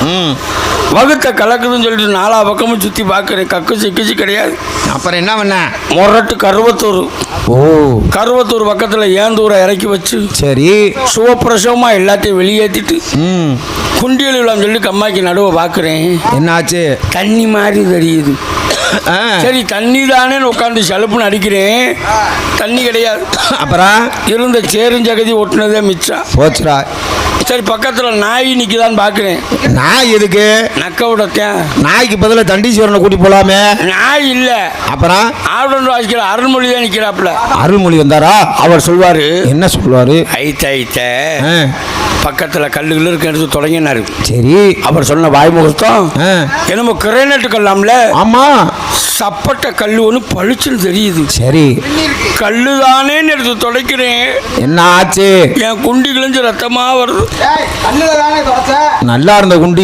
ம். வகுத்த கலக்குதுன்னு சொல்லிட்டு நாலா பக்கமும் சுற்றி பார்க்குறேன் கக்கு சிக்கிச்சு கிடையாது. அப்புறம் என்ன பண்ண? முரட்டு கருவத்தூர். ஓ. கருவத்தூர் பக்கத்தில் ஏந்தூரை இறக்கி வச்சு சரி. சுவப்பிரசவமாக எல்லாத்தையும் வெளியேற்றிட்டு ம். குண்டியல் விழான்னு சொல்லி கம்மாய்க்கு நடுவை பார்க்குறேன் என்னாச்சு? தண்ணி மாதிரி தெரியுது. சரி தண்ணி தானே உட்காந்து செலப்புன்னு அடிக்கிறேன். தண்ணி கிடையாது. அப்புறம்? இருந்த சேரும் ஜகதி ஒட்டுனதே மிச்சம். போச்சுடா. சரி பக்கத்தில் நாய் நிற்கிதான்னு பார்க்குறேன் நாய் எதுக்கு? நக்க விடத்தேன் நாய்க்கு பதிலா தண்டீஸ்வரனை கூட்டி போலாமே. நாய் இல்லை. அப்புறம்? ஆவுடன் வாசிக்கிற அருள்மொழி தான் நிற்கிறாப்புல அருள்மொழி வந்தாரா? அவர் சொல்வார். என்ன சொல்லுவாரு ஐத்த ஐத்த. பக்கத்தில் கல்லுகள் இருக்கு எடுத்து தொடங்கினாரு. சரி. அவர் சொன்ன வாய்முகத்தம் என்னமோ கிரேனட்டு கல்லாம்ல ஆமா. சப்பட்ட கல் ஒன்று பளிச்சுன்னு தெரியுது. சரி. கல்லு தானேன்னு எடுத்து துடைக்கிறேன். என்ன ஆச்சு என் குண்டி கிழிஞ்சு ரத்தமாக வருது. நல்லா இருந்த குண்டி